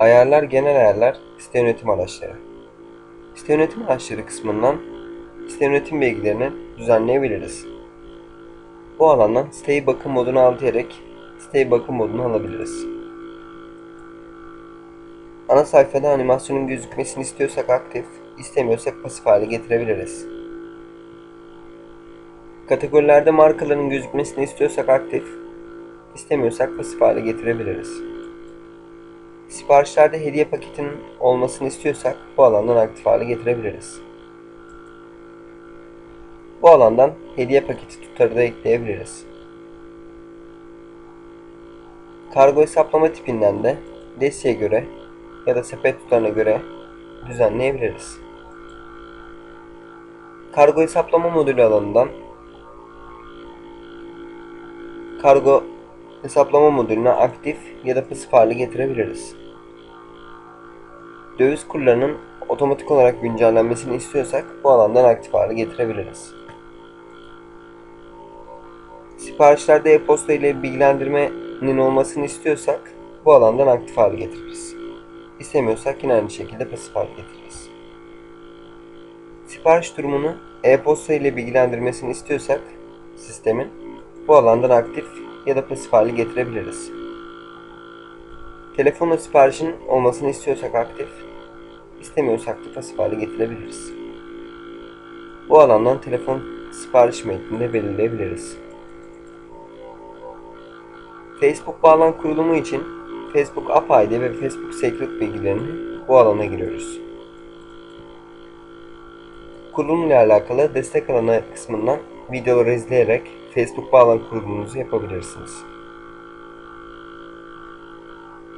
Ayarlar genel ayarlar site yönetim araçları. Site yönetim araçları kısmından site yönetim bilgilerini düzenleyebiliriz. Bu alandan siteyi bakım moduna al diyerek siteyi bakım moduna alabiliriz. Ana sayfada animasyonun gözükmesini istiyorsak aktif, istemiyorsak pasif hale getirebiliriz. Kategorilerde markaların gözükmesini istiyorsak aktif, istemiyorsak pasif hale getirebiliriz. Siparişlerde hediye paketinin olmasını istiyorsak bu alandan aktif hale getirebiliriz. Bu alandan hediye paketi tutarı da ekleyebiliriz. Kargo hesaplama tipinden de desiye göre ya da sepet tutarına göre düzenleyebiliriz. Kargo hesaplama modülü alanından kargo hesaplama modülüne aktif ya da pasif hale getirebiliriz. Döviz kurlarının otomatik olarak güncellenmesini istiyorsak bu alandan aktif hale getirebiliriz. Siparişlerde e-posta ile bilgilendirmenin olmasını istiyorsak bu alandan aktif hale getiririz. İstemiyorsak yine aynı şekilde pasif hale getiririz. Sipariş durumunu e-posta ile bilgilendirmesini istiyorsak sistemin bu alandan aktif ya da pasif hale getirebiliriz. Telefonla siparişin olmasını istiyorsak aktif, istemiyorsak da pasif hale getirebiliriz. Bu alandan telefon sipariş metnini belirleyebiliriz. Facebook bağlan kurulumu için Facebook App ID ve Facebook Secret bilgilerini bu alana giriyoruz. Kurulum ile alakalı destek alanı kısmından videoları izleyerek Facebook bağlan kurulumunuzu yapabilirsiniz.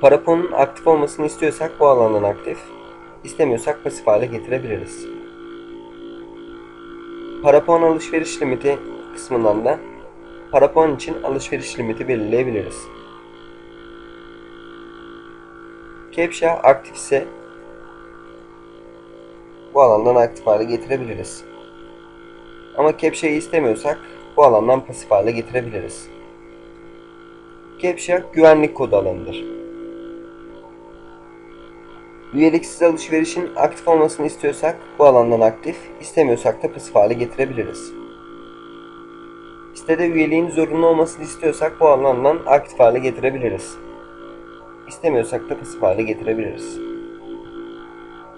Paraponun aktif olmasını istiyorsak bu alandan aktif, istemiyorsak pasif hale getirebiliriz. Parapon alışveriş limiti kısmından da Parapon için alışveriş limiti belirleyebiliriz. Captcha aktif ise bu alandan aktif hale getirebiliriz. Ama Captcha'yı istemiyorsak bu alandan pasif hale getirebiliriz. Captcha güvenlik kodu alanıdır. Üyeliksiz alışverişin aktif olmasını istiyorsak bu alandan aktif, istemiyorsak da pasif hale getirebiliriz. Sitede üyeliğin zorunlu olmasını istiyorsak bu alandan aktif hale getirebiliriz. İstemiyorsak da pasif hale getirebiliriz.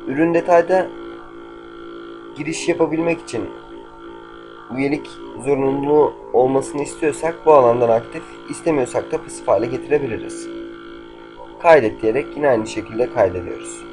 Ürün detayda giriş yapabilmek için üyelik zorunluluğu olmasını istiyorsak bu alandan aktif, istemiyorsak da pasif hale getirebiliriz. Kaydet diyerek yine aynı şekilde kaydediyoruz.